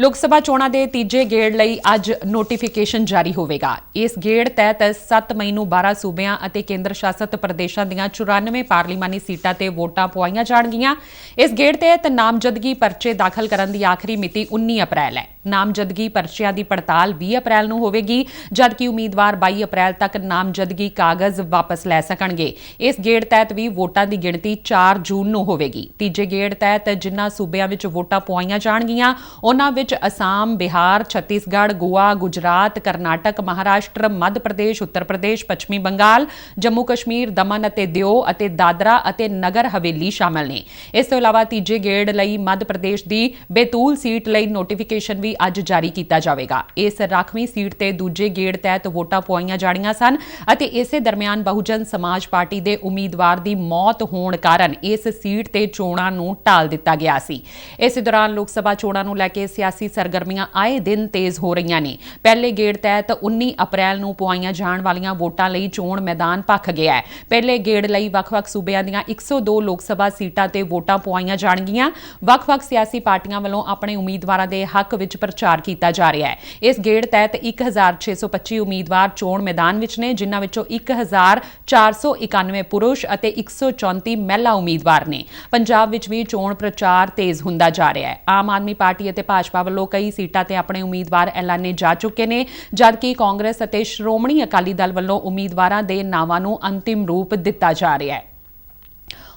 ਲੋਕ ਸਭਾ ਚੋਣਾਂ ਦੇ ਤੀਜੇ ਗੇੜ ਲਈ ਅੱਜ ਨੋਟੀਫਿਕੇਸ਼ਨ ਜਾਰੀ ਹੋਵੇਗਾ। ਇਸ ਗੇੜ ਤਹਿਤ 7 ਮਈ ਨੂੰ 12 ਸੂਬਿਆਂ ਅਤੇ ਕੇਂਦਰ ਸ਼ਾਸਤ ਪ੍ਰਦੇਸ਼ਾਂ ਦੀਆਂ 94 ਪਾਰਲੀਮਾਨੀ ਸੀਟਾਂ ਤੇ ਵੋਟਾਂ ਪਵਾਈਆਂ ਜਾਣਗੀਆਂ। ਇਸ ਗੇੜ ਤਹਿਤ ਨਾਮਜ਼ਦਗੀ ਪਰਚੇ ਦਾਖਲ ਕਰਨ ਦੀ ਆਖਰੀ ਮਿਤੀ 19 ਅਪ੍ਰੈਲ ਹੈ। ਨਾਮਜ਼ਦਗੀ ਪਰਚਿਆਂ ਦੀ ਪੜਤਾਲ 20 ਅਪ੍ਰੈਲ ਨੂੰ ਹੋਵੇਗੀ, ਜਦਕਿ ਉਮੀਦਵਾਰ 22 ਅਪ੍ਰੈਲ ਤੱਕ ਨਾਮਜ਼ਦਗੀ ਕਾਗਜ਼ ਵਾਪਸ ਲੈ ਸਕਣਗੇ। ਇਸ ਗੇੜ ਤਹਿਤ ਵੀ ਵੋਟਾਂ ਦੀ ਗਿਣਤੀ 4 ਜੂਨ ਨੂੰ ਹੋਵੇਗੀ। ਤੀਜੇ ਗੇੜ ਤਹਿਤ ਜਿਨ੍ਹਾਂ ਸੂਬਿਆਂ ਵਿੱਚ ਵੋਟਾਂ ਪਵਾਈਆਂ ਜਾਣਗੀਆਂ, ਉਹਨਾਂ ਵਿੱਚ ਅਸਾਮ, ਬਿਹਾਰ, ਛੱਤੀਸਗੜ੍ਹ, ਗੋਆ, ਗੁਜਰਾਤ, ਕਰਨਾਟਕ, ਮਹਾਰਾਸ਼ਟਰ, ਮੱਧ ਪ੍ਰਦੇਸ਼, ਉੱਤਰ ਪ੍ਰਦੇਸ਼, ਪੱਛਮੀ ਬੰਗਾਲ, ਜੰਮੂ ਕਸ਼ਮੀਰ, ਦਮਨ ਅਤੇ ਦਿਓ ਅਤੇ ਦਾਦਰਾ ਅਤੇ ਨਗਰ ਹਵੇਲੀ ਸ਼ਾਮਲ ਨੇ। ਇਸ ਤੋਂ ਇਲਾਵਾ ਤੀਜੇ ਗੇੜ ਲਈ ਮੱਧ ਪ੍ਰਦੇਸ਼ ਦੀ ਬੇਤੂਲ ਸੀਟ ਲਈ ਨੋਟੀਫਿਕੇਸ਼ਨ ਵੀ ਅੱਜ ਜਾਰੀ ਕੀਤਾ ਜਾਵੇਗਾ। ਇਸ ਰਾਖਵੀਂ ਸੀਟ ਤੇ ਦੂਜੇ ਗੇੜ ਤਹਿਤ ਵੋਟਾਂ ਪਵਾਈਆਂ ਜਾਣੀਆਂ ਸਨ ਅਤੇ ਇਸੇ ਦਰਮਿਆਨ ਬਹੁਜਨ ਸਮਾਜ ਪਾਰਟੀ ਦੇ ਉਮੀਦਵਾਰ ਦੀ ਮੌਤ ਹੋਣ ਕਾਰਨ ਇਸ ਸੀਟ ਤੇ ਚੋਣਾਂ ਨੂੰ ਟਾਲ ਦਿੱਤਾ ਗਿਆ ਸੀ। ਇਸੇ ਦੌਰਾਨ ਲੋਕ ਸਭਾ ਚੋਣਾਂ ਨੂੰ ਲੈ ਕੇ ਸਿਆਸੀ ਸਰਗਰਮੀਆਂ ਆਏ ਦਿਨ ਤੇਜ਼ ਹੋ ਰਹੀਆਂ ਨੇ। ਪਹਿਲੇ ਗੇੜ ਤਹਿਤ 19 ਅਪ੍ਰੈਲ ਨੂੰ ਪਵਾਈਆਂ ਜਾਣ ਵਾਲੀਆਂ ਵੋਟਾਂ ਲਈ ਚੋਣ ਮੈਦਾਨ ਭਖ ਗਿਆ ਹੈ। ਪਹਿਲੇ ਗੇੜ ਲਈ ਵੱਖ-ਵੱਖ ਸੂਬਿਆਂ ਦੀਆਂ 102 ਲੋਕ ਸਭਾ ਸੀਟਾਂ ਤੇ ਵੋਟਾਂ ਪਵਾਈਆਂ ਜਾਣਗੀਆਂ। ਵੱਖ-ਵੱਖ ਸਿਆਸੀ ਪਾਰਟੀਆਂ ਵੱਲੋਂ ਆਪਣੇ ਉਮੀਦਵਾਰਾਂ ਦੇ ਹੱਕ ਵਿੱਚ ਪ੍ਰਚਾਰ ਕੀਤਾ ਜਾ ਰਿਹਾ ਹੈ। ਇਸ ਗੇੜ ਤਹਿਤ 1625 ਉਮੀਦਵਾਰ ਚੋਣ ਮੈਦਾਨ ਵਿੱਚ ਨੇ, ਜਿਨ੍ਹਾਂ ਵਿੱਚੋਂ 1491 ਪੁਰਸ਼ ਅਤੇ 134 ਮਹਿਲਾ ਉਮੀਦਵਾਰ ਨੇ। ਪੰਜਾਬ ਵਿੱਚ ਵੀ ਚੋਣ ਪ੍ਰਚਾਰ ਤੇਜ਼ ਹੁੰਦਾ ਜਾ ਰਿਹਾ ਹੈ। ਆਮ ਆਦਮੀ ਪਾਰਟੀ ਅਤੇ ਭਾਜਪਾ ਭਾਜਪਾ ਵੱਲੋਂ ਕਈ ਸੀਟਾਂ ਤੇ ਆਪਣੇ ਉਮੀਦਵਾਰ ਐਲਾਨੇ ਜਾ ਚੁੱਕੇ ਨੇ, ਜਦਕਿ ਕਾਂਗਰਸ ਅਤੇ ਸ਼੍ਰੋਮਣੀ ਅਕਾਲੀ ਦਲ ਵੱਲੋਂ ਉਮੀਦਵਾਰਾਂ ਦੇ ਨਾਵਾਂ ਨੂੰ ਅੰਤਿਮ ਰੂਪ ਦਿੱਤਾ ਜਾ ਰਿਹਾ ਹੈ।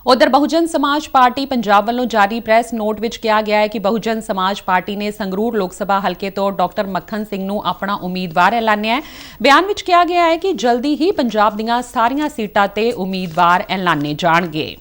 ਉਧਰ ਬਹੁਜਨ ਸਮਾਜ ਪਾਰਟੀ ਪੰਜਾਬ ਵੱਲੋਂ ਜਾਰੀ ਪ੍ਰੈਸ ਨੋਟ ਵਿੱਚ ਕਿਹਾ ਗਿਆ ਹੈ ਕਿ ਬਹੁਜਨ ਸਮਾਜ ਪਾਰਟੀ ਨੇ ਸੰਗਰੂਰ ਲੋਕ ਸਭਾ ਹਲਕੇ ਤੋਂ ਡਾਕਟਰ ਮੱਖਣ ਸਿੰਘ ਨੂੰ ਆਪਣਾ ਉਮੀਦਵਾਰ ਐਲਾਨਿਆ ਹੈ। ਬਿਆਨ ਵਿੱਚ ਕਿਹਾ ਗਿਆ ਹੈ ਕਿ ਜਲਦੀ ਹੀ ਪੰਜਾਬ ਦੀਆਂ ਸਾਰੀਆਂ ਸੀਟਾਂ ਤੇ ਉਮੀਦਵਾਰ ਐਲਾਨੇ ਜਾਣਗੇ।